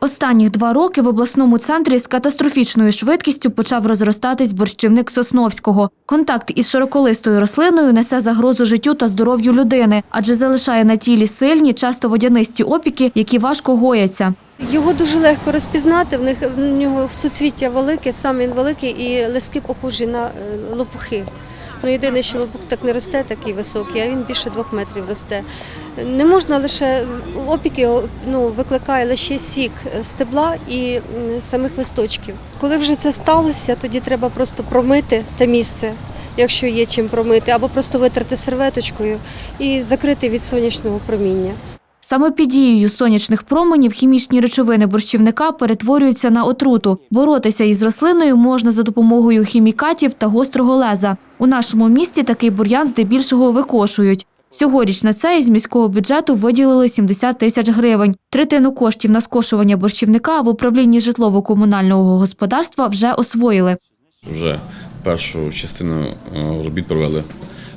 Останніх два роки в обласному центрі з катастрофічною швидкістю почав розростатись борщівник Сосновського. Контакт із широколистою рослиною несе загрозу життю та здоров'ю людини, адже залишає на тілі сильні, часто водянисті опіки, які важко гояться. Його дуже легко розпізнати. В них в нього всесвіття велике, сам він великий і листки похожі на е, лопухи. Ну, єдине, що лопух так не росте, такий високий, а він більше двох метрів росте. Не можна лише опіки ну, викликає лише сік стебла і самих листочків. Коли вже це сталося, тоді треба просто промити те місце, якщо є чим промити, або просто витерти серветочкою і закрити від сонячного проміння. Саме під дією сонячних променів хімічні речовини борщівника перетворюються на отруту. Боротися із рослиною можна за допомогою хімікатів та гострого леза. У нашому місті такий бур'ян здебільшого викошують. Цьогоріч на це із міського бюджету виділили 70 тисяч гривень. Третину коштів на скошування борщівника в управлінні житлово-комунального господарства вже освоїли. Вже першу частину е, робіт провели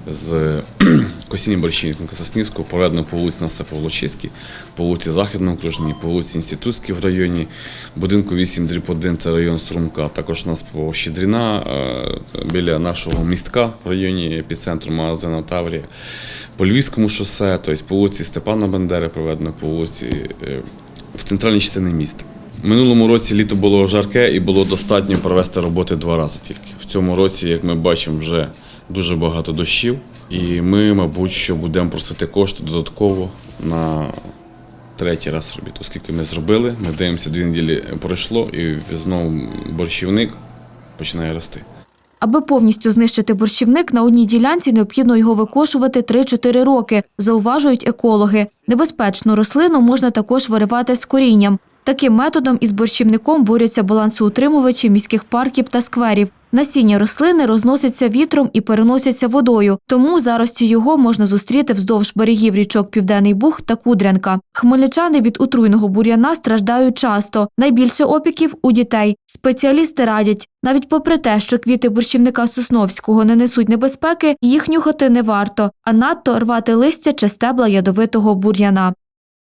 з косіння борщівника Соснівського, проведено по вулиці Наса Павлочиській, по вулиці Західного окружній, по вулиці Інститутській в районі, будинку 8 дріб 1 це район Струмка. Також у нас по Щедріна, е, біля нашого містка в районі епіцентру магазину Таврія. По Львівському шосе, тобто по вулиці Степана Бандери проведено, по вулиці е, в центральній частині міста. Минулому році літо було жарке і було достатньо провести роботи два рази тільки. В цьому році, як ми бачимо, вже дуже багато дощів, і ми, мабуть, що будемо просити кошти додатково на третій раз робіт. Оскільки ми зробили, ми дивимося, дві неділі пройшло, і знову борщівник починає рости. Аби повністю знищити борщівник, на одній ділянці необхідно його викошувати 3-4 роки, зауважують екологи. Небезпечну рослину можна також виривати з корінням. Таким методом із борщівником борються балансоутримувачі міських парків та скверів. Насіння рослини розносяться вітром і переносяться водою, тому зарості його можна зустріти вздовж берегів річок Південний Буг та Кудрянка. Хмельничани від отруйного бур'яна страждають часто. Найбільше опіків у дітей. Спеціалісти радять, навіть попри те, що квіти борщівника Сосновського не несуть небезпеки, їх нюхати не варто, а надто рвати листя чи стебла ядовитого бур'яна.